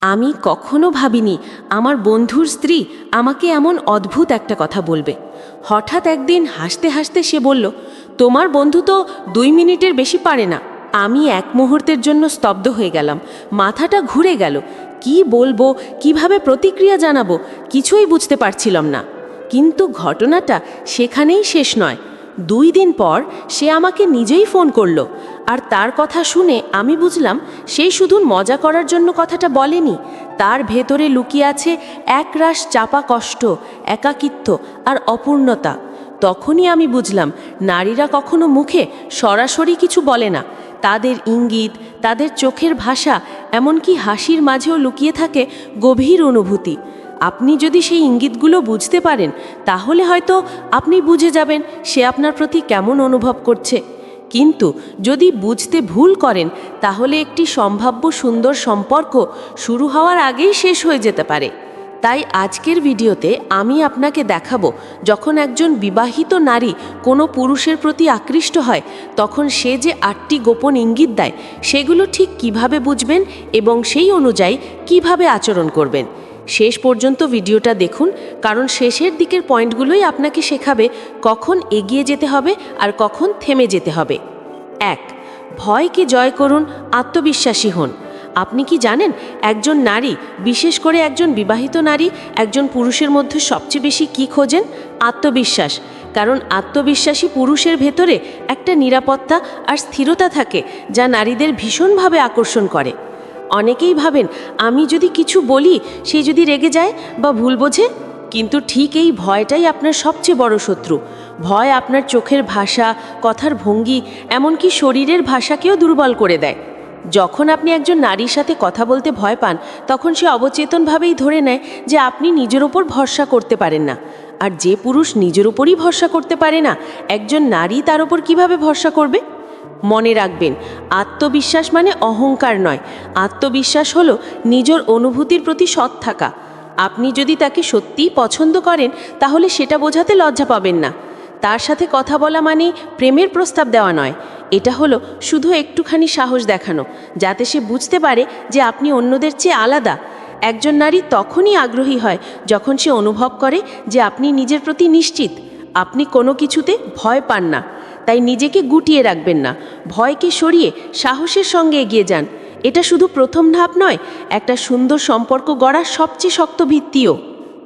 আমি কখনো ভাবিনি আমার বন্ধুর স্ত্রী আমাকে এমন অদ্ভুত একটা কথা বলবে। হঠাৎ একদিন হাসতে হাসতে সে বলল, তোমার বন্ধু তো দুই মিনিটের বেশি পারে না। আমি এক মুহূর্তের জন্য স্তব্ধ হয়ে গেলাম। মাথাটা ঘুরে গেল। কি বলব? কীভাবে প্রতিক্রিয়া জানাব? কিছুই বুঝতে পারছিলাম না। কিন্তু ঘটনাটা সেখানেই শেষ নয়। দুই দিন পর সে আমাকে নিজেই ফোন করল। আর তার কথা শুনে আমি বুঝলাম সে শুধু মজা করার জন্য কথাটা বলেনি। তার ভেতরে লুকিয়ে আছে এক একরাশ চাপা কষ্ট, একাকিত্ব আর অপূর্ণতা। তখনই আমি বুঝলাম নারীরা কখনো মুখে সরাসরি কিছু বলে না। তাদের ইঙ্গিত, তাদের চোখের ভাষা, এমনকি হাসির মাঝেও লুকিয়ে থাকে গভীর অনুভূতি। আপনি যদি সেই ইঙ্গিতগুলো বুঝতে পারেন, তাহলে হয়তো আপনি বুঝে যাবেন সে আপনার প্রতি কেমন অনুভব করছে। কিন্তু যদি বুঝতে ভুল করেন, তাহলে একটি সম্ভাব্য সুন্দর সম্পর্ক শুরু হওয়ার আগেই শেষ হয়ে যেতে পারে। তাই আজকের ভিডিওতে আমি আপনাকে দেখাবো, যখন একজন বিবাহিত নারী কোনো পুরুষের প্রতি আকৃষ্ট হয়, তখন সে যে আটটি গোপন ইঙ্গিত দেয়, সেগুলো ঠিক কীভাবে বুঝবেন এবং সেই অনুযায়ী কীভাবে আচরণ করবেন। শেষ পর্যন্ত ভিডিওটা দেখুন, কারণ শেষের দিকের পয়েন্টগুলোই আপনাকে শেখাবে কখন এগিয়ে যেতে হবে আর কখন থেমে যেতে হবে। এক, ভয়কে জয় করুন, আত্মবিশ্বাসী হন। আপনি কি জানেন, একজন নারী, বিশেষ করে একজন বিবাহিত নারী, একজন পুরুষের মধ্যে সবচেয়ে বেশি কি খোঁজেন? আত্মবিশ্বাস। কারণ আত্মবিশ্বাসী পুরুষের ভেতরে একটা নিরাপত্তা আর স্থিরতা থাকে, যা নারীদের ভীষণভাবে আকর্ষণ করে। অনেকেই ভাবেন, আমি যদি কিছু বলি, সে যদি রেগে যায় বা ভুল বোঝে? কিন্তু ঠিক এই ভয়টাই আপনার সবচেয়ে বড় শত্রু। ভয় আপনার চোখের ভাষা, কথার ভঙ্গি, এমনকি শরীরের ভাষাকেও দুর্বল করে দেয়। যখন আপনি একজন নারীর সাথে কথা বলতে ভয় পান, তখন সে অবচেতনভাবেই ধরে নেয় যে আপনি নিজের ওপর ভরসা করতে পারেন না। আর যে পুরুষ নিজের ওপরই ভরসা করতে পারে না, একজন নারী তার ওপর কীভাবে ভরসা করবে? মনে রাখবেন, আত্মবিশ্বাস মানে অহংকার নয়। আত্মবিশ্বাস হলো নিজের অনুভূতির প্রতি সৎ থাকা। আপনি যদি তাকে সত্যিই পছন্দ করেন, তাহলে সেটা বোঝাতে লজ্জা পাবেন না। তার সাথে কথা বলা মানে প্রেমের প্রস্তাব দেওয়া নয়। এটা হলো শুধু একটুখানি সাহস দেখানো, যাতে সে বুঝতে পারে যে আপনি অন্যদের চেয়ে আলাদা। একজন নারী তখনই আগ্রহী হয় যখন সে অনুভব করে যে আপনি নিজের প্রতি নিশ্চিত। আপনি কোনো কিছুতে ভয় পান না। তাই নিজেকে গুটিয়ে রাখবেন না। ভয়কে সরিয়ে সাহসের সঙ্গে এগিয়ে যান। এটা শুধু প্রথম ধাপ নয়, একটা সুন্দর সম্পর্ক গড়ার সবচেয়ে শক্ত ভিত্তিও।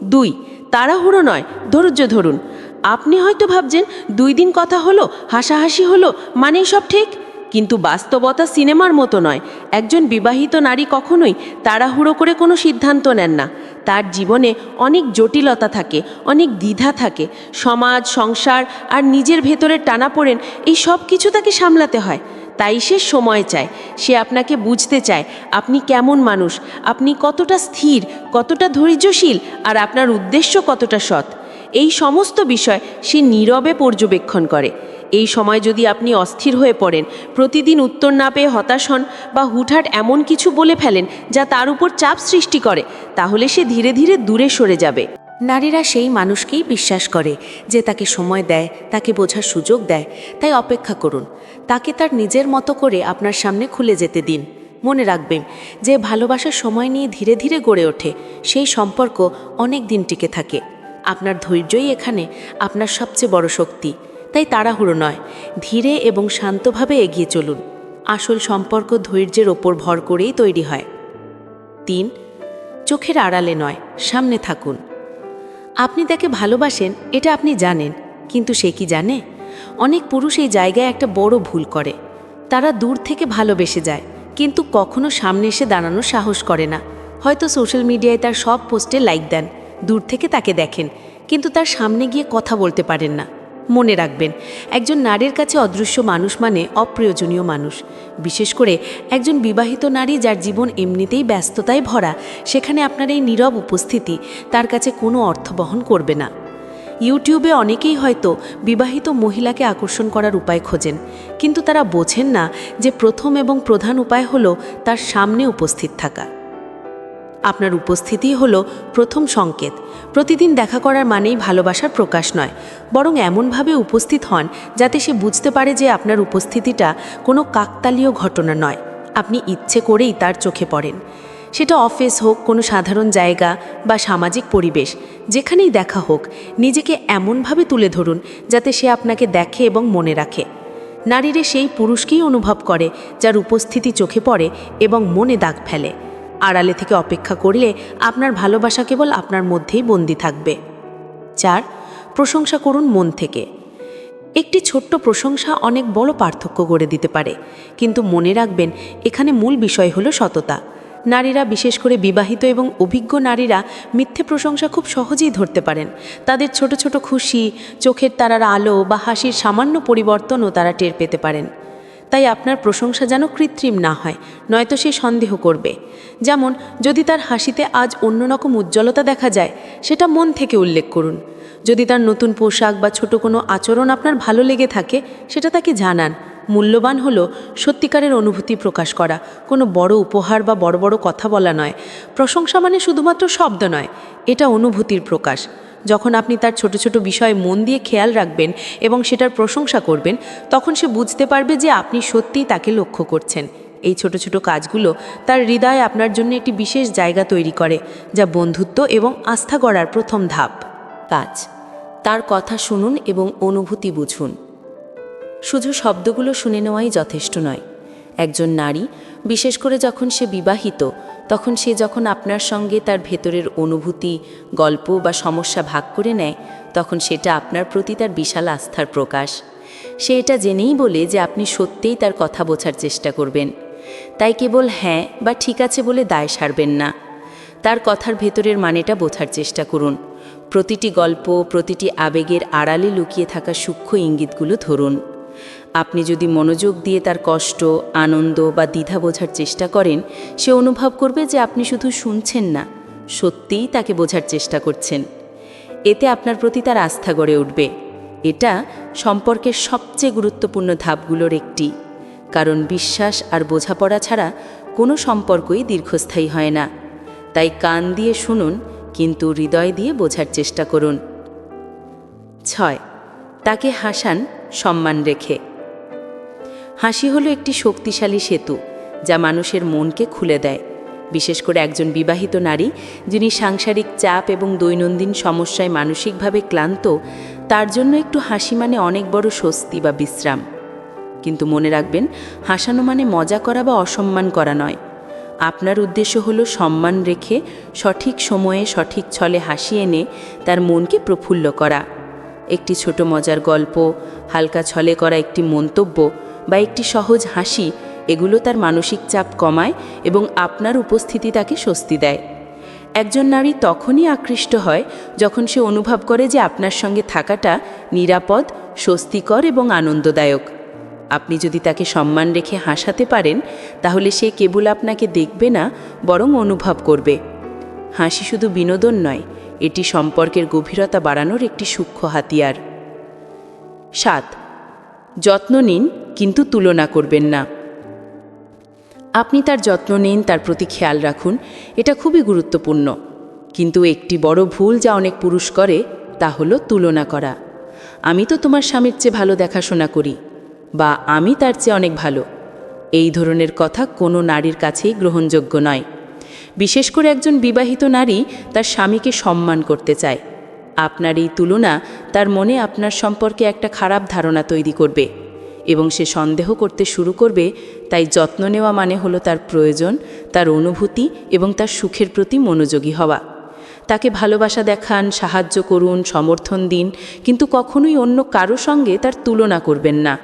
দুই, তাড়াহুড়ো নয়, ধৈর্য ধরুন। আপনি হয়তো ভাবছেন, দুই দিন কথা হলো, হাসাহাসি হলো, মানেই সব ঠিক? কিন্তু বাস্তবতা সিনেমার মতো নয়। একজন বিবাহিত নারী কখনোই তাড়াহুড়ো করে কোনো সিদ্ধান্ত নেন না। তার জীবনে অনেক জটিলতা থাকে, অনেক দ্বিধা থাকে। সমাজ, সংসার আর নিজের ভেতরের টানাপোড়েন, এই সব কিছু তাকে সামলাতে হয়। তাই সে সময় চায়, সে আপনাকে বুঝতে চায়, আপনি কেমন মানুষ, আপনি কতটা স্থির, কতটা ধৈর্যশীল, আর আপনার উদ্দেশ্য কতটা সৎ। এই সমস্ত বিষয় সে নীরবে পর্যবেক্ষণ করে। এই সময় যদি আপনি অস্থির হয়ে পড়েন, প্রতিদিন উত্তর না পেয়ে হতাশ হন বা হুটহাট এমন কিছু বলে ফেলেন যা তার উপর চাপ সৃষ্টি করে, তাহলে সে ধীরে ধীরে দূরে সরে যাবে। নারীরা সেই মানুষকেই বিশ্বাস করে যে তাকে সময় দেয়, তাকে বোঝার সুযোগ দেয়। তাই অপেক্ষা করুন। তাকে তার নিজের মতো করে আপনার সামনে খুলে যেতে দিন। মনে রাখবেন যে ভালোবাসার সময় নিয়ে ধীরে ধীরে গড়ে ওঠে, সেই সম্পর্ক অনেক দিন টিকে থাকে। আপনার ধৈর্যই এখানে আপনার সবচেয়ে বড় শক্তি। তাই তাড়াহুড়ো নয়, ধীরে এবং শান্তভাবে এগিয়ে চলুন। আসল সম্পর্ক ধৈর্যের ওপর ভর করেই তৈরি হয়। তিন, চোখের আড়ালে নয়, সামনে থাকুন। আপনি তাকে ভালোবাসেন, এটা আপনি জানেন, কিন্তু সে কি জানে? অনেক পুরুষ এই জায়গায় একটা বড় ভুল করে। তারা দূর থেকে ভালোবেসে যায়, কিন্তু কখনো সামনে এসে দাঁড়ানোর সাহস করে না। হয়তো সোশ্যাল মিডিয়ায় তার সব পোস্টে লাইক দেন দূর থেকে তাকে দেখেন, কিন্তু তার সামনে গিয়ে কথা বলতে পারেন না। মনে রাখবেন, একজন নারীর কাছে অদৃশ্য মানুষ মানে অপ্রয়োজনীয় মানুষ। বিশেষ করে একজন বিবাহিত নারী যার জীবন এমনিতেই ব্যস্ততায় ভরা, সেখানে আপনার এই নীরব উপস্থিতি তার কাছে কোনো অর্থ বহন করবে না। ইউটিউবে অনেকেই হয়তো বিবাহিত মহিলাকে আকর্ষণ করার উপায় খোঁজেন, কিন্তু তারা বোঝেন না যে প্রথম এবং প্রধান উপায় হলো তার সামনে উপস্থিত থাকা। আপনার উপস্থিতি হলো প্রথম সংকেত। প্রতিদিন দেখা করার মানেই ভালোবাসার প্রকাশ নয়, বরং এমনভাবে উপস্থিত হন যাতে সে বুঝতে পারে যে আপনার উপস্থিতিটা কোনো কাকতালীয় ঘটনা নয়। আপনি ইচ্ছে করেই তার চোখে পড়েন। সেটা অফিস হোক, কোনো সাধারণ জায়গা বা সামাজিক পরিবেশ, যেখানেই দেখা হোক, নিজেকে এমনভাবে তুলে ধরুন যাতে সে আপনাকে দেখে এবং মনে রাখে। নারীরা সেই পুরুষকেই অনুভব করে যার উপস্থিতি চোখে পড়ে এবং মনে দাগ ফেলে। আড়ালে থেকে অপেক্ষা করলে আপনার ভালোবাসা কেবল আপনার মধ্যেই বন্দি থাকবে। চার, প্রশংসা করুন মন থেকে। একটি ছোট্ট প্রশংসা অনেক বড় পার্থক্য গড়ে দিতে পারে, কিন্তু মনে রাখবেন, এখানে মূল বিষয় হলো সততা। নারীরা, বিশেষ করে বিবাহিত এবং অভিজ্ঞ নারীরা, মিথ্যে প্রশংসা খুব সহজেই ধরতে পারেন। তাদের ছোট ছোট খুশি, চোখের তারার আলো বা হাসির সামান্য পরিবর্তনও তারা টের পেতে পারেন। তাই আপনার প্রশংসা যেন কৃত্রিম না হয়, নয়তো সে সন্দেহ করবে। যেমন, যদি তার হাসিতে আজ অন্যরকম উজ্জ্বলতা দেখা যায়, সেটা মন থেকে উল্লেখ করুন। যদি তার নতুন পোশাক বা ছোট কোনো আচরণ আপনার ভালো লেগে থাকে, সেটা তাকে জানান। মূল্যবান হলো সত্যিকারের অনুভূতি প্রকাশ করা। কোনো বড় উপহার বা বড় বড় কথা বলা নয়। প্রশংসা মানে শুধুমাত্র শব্দ নয়, এটা অনুভূতির প্রকাশ। যখন আপনি তার ছোট ছোট বিষয়ে মন দিয়ে খেয়াল রাখবেন এবং সেটার প্রশংসা করবেন, তখন সে বুঝতে পারবে যে আপনি সত্যিই তাকে লক্ষ্য করছেন। এই ছোট ছোট কাজগুলো তার হৃদয়ে আপনার জন্য একটি বিশেষ জায়গা তৈরি করে, যা বন্ধুত্ব এবং আস্থা গড়ার প্রথম ধাপ। কাজ। তার কথা শুনুন এবং অনুভূতি বুঝুন। শুধু শব্দগুলো শুনে নেওয়াই যথেষ্ট নয়। একজন নারী, বিশেষ করে যখন সে বিবাহিত, তখন সে যখন আপনার সঙ্গে তার ভেতরের অনুভূতি, গল্প বা সমস্যা ভাগ করে নেয়, তখন সেটা আপনার প্রতি তার বিশাল আস্থার প্রকাশ। সে এটা জেনেই বলে যে আপনি সত্যিই তার কথা বোঝার চেষ্টা করবেন। তাই কেবল হ্যাঁ বা ঠিক আছে বলে দায় সারবেন না। তার কথার ভেতরের মানেটা বোঝার চেষ্টা করুন। প্রতিটি গল্প, প্রতিটি আবেগের আড়ালে লুকিয়ে থাকা সূক্ষ্ম ইঙ্গিতগুলো ধরুন। আপনি যদি মনোযোগ দিয়ে তার কষ্ট, আনন্দ বা দ্বিধা বোঝার চেষ্টা করেন, সে অনুভব করবে যে আপনি শুধু শুনছেন না, সত্যিই তাকে বোঝার চেষ্টা করছেন। এতে আপনার প্রতি তার আস্থা গড়ে উঠবে। এটা সম্পর্কের সবচেয়ে গুরুত্বপূর্ণ ধাপগুলোর একটি। কারণ বিশ্বাস আর বোঝাপড়া ছাড়া কোনো সম্পর্কই দীর্ঘস্থায়ী হয় না। তাই কান দিয়ে শুনুন, কিন্তু হৃদয় দিয়ে বোঝার চেষ্টা করুন। ছয়। তাকে হাসান সম্মান রেখে। হাসি হলো একটি শক্তিশালী সেতু, যা মানুষের মনকে খুলে দেয়। বিশেষ করে একজন বিবাহিত নারী, যিনি সাংসারিক চাপ এবং দৈনন্দিন সমস্যায় মানসিকভাবে ক্লান্ত, তার জন্য একটু হাসি মানে অনেক বড় স্বস্তি বা বিশ্রাম। কিন্তু মনে রাখবেন, হাসানো মানে মজা করা বা অসম্মান করা নয়। আপনার উদ্দেশ্য হলো সম্মান রেখে সঠিক সময়ে সঠিক ছলে হাসি এনে তার মনকে প্রফুল্ল করা। একটি ছোট মজার গল্প, হালকা ছলে করা একটি মন্তব্য বা একটি সহজ হাসি, এগুলো তার মানসিক চাপ কমায় এবং আপনার উপস্থিতি তাকে স্বস্তি দেয়। একজন নারী তখনই আকৃষ্ট হয় যখন সে অনুভব করে যে আপনার সঙ্গে থাকাটা নিরাপদ, স্বস্তিকর এবং আনন্দদায়ক। আপনি যদি তাকে সম্মান রেখে হাসাতে পারেন, তাহলে সে কেবল আপনাকে দেখবে না, বরং অনুভব করবে। হাসি শুধু বিনোদন নয়, এটি সম্পর্কের গভীরতা বাড়ানোর একটি সূক্ষ্ম হাতিয়ার। সাত, যত্ন নিন কিন্তু তুলনা করবেন না। আপনি তার যত্ন নিন, তার প্রতি খেয়াল রাখুন, এটা খুবই গুরুত্বপূর্ণ। কিন্তু একটি বড় ভুল যা অনেক পুরুষ করে, তা হলো তুলনা করা। আমি তো তোমার স্বামীর চেয়ে ভালো দেখাশোনা করি, বা আমি তার চেয়ে অনেক ভালো। এই ধরনের কথা কোনো নারীর কাছেই গ্রহণযোগ্য নয়। বিশেষ করে একজন বিবাহিত নারী তার স্বামীকে সম্মান করতে চায়। আপনার এই তুলনা তার মনে আপনার সম্পর্কে একটা খারাপ ধারণা তৈরি করবে। এবং সে সন্দেহ করতে শুরু করবে, তাই যত্ন নেওয়া মানে হলো তার প্রয়োজন, তার অনুভূতি এবং তার সুখের প্রতি মনোযোগী হওয়া। তাকে ভালোবাসা দেখান, সাহায্য করুন, সমর্থন দিন, কিন্তু কখনোই অন্য কারও সঙ্গে তার তুলনা করবেন না।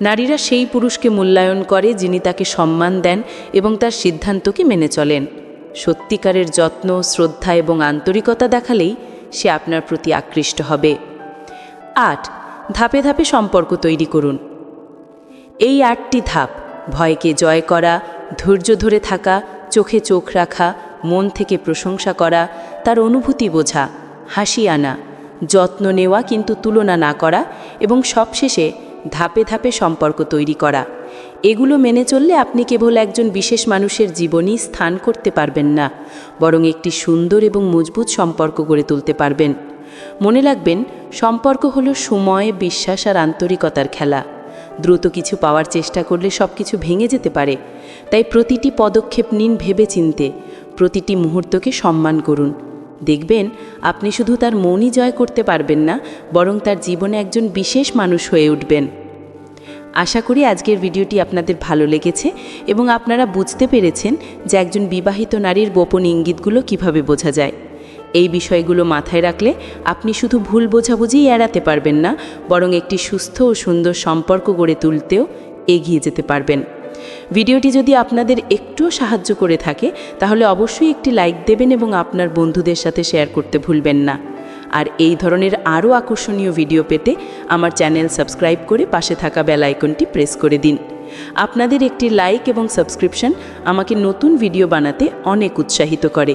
নারীরা সেই পুরুষকে মূল্যায়ন করে যিনি তাকে সম্মান দেন এবং তার সিদ্ধান্তকে মেনে চলেন। সত্যিকারের যত্ন, শ্রদ্ধা এবং আন্তরিকতা দেখালেই সে আপনার প্রতি আকৃষ্ট হবে। আট, ধাপে ধাপে সম্পর্ক তৈরি করুন। এই আটটি ধাপ, ভয়কে জয় করা, ধৈর্য ধরে থাকা, চোখে চোখ রাখা, মন থেকে প্রশংসা করা, তার অনুভূতি বোঝা, হাসি আনা, যত্ন নেওয়া কিন্তু তুলনা না করা এবং সবশেষে ধাপে ধাপে সম্পর্ক তৈরি করা। এগুলো মেনে চললে আপনি কেবল একজন বিশেষ মানুষের জীবনই স্থান করতে পারবেন না, বরং একটি সুন্দর এবং মজবুত সম্পর্ক গড়ে তুলতে পারবেন। মনে রাখবেন, সম্পর্ক হলো সময়, বিশ্বাস আর আন্তরিকতার খেলা। দ্রুত কিছু পাওয়ার চেষ্টা করলে সব কিছু ভেঙে যেতে পারে। তাই প্রতিটি পদক্ষেপ নিন ভেবে চিনতে প্রতিটি মুহূর্তকে সম্মান করুন। দেখবেন, আপনি শুধু তার মনই জয় করতে পারবেন না, বরং তার জীবনে একজন বিশেষ মানুষ হয়ে উঠবেন। আশা করি আজকের ভিডিওটি আপনাদের ভালো লেগেছে এবং আপনারা বুঝতে পেরেছেন যে একজন বিবাহিত নারীর গোপন ইঙ্গিতগুলো কীভাবে বোঝা যায়। এই বিষয়গুলো মাথায় রাখলে আপনি শুধু ভুল বোঝাবুঝিই এড়াতে পারবেন না, বরং একটি সুস্থ ও সুন্দর সম্পর্ক গড়ে তুলতেও এগিয়ে যেতে পারবেন। ভিডিওটি যদি আপনাদের একটুও সাহায্য করে থাকে, তাহলে অবশ্যই একটি লাইক দেবেন এবং আপনার বন্ধুদের সাথে শেয়ার করতে ভুলবেন না। আর এই ধরনের আরও আকর্ষণীয় ভিডিও পেতে আমার চ্যানেল সাবস্ক্রাইব করে পাশে থাকা বেল আইকনটি প্রেস করে দিন। আপনাদের একটি লাইক এবং সাবস্ক্রিপশন আমাকে নতুন ভিডিও বানাতে অনেক উৎসাহিত করে।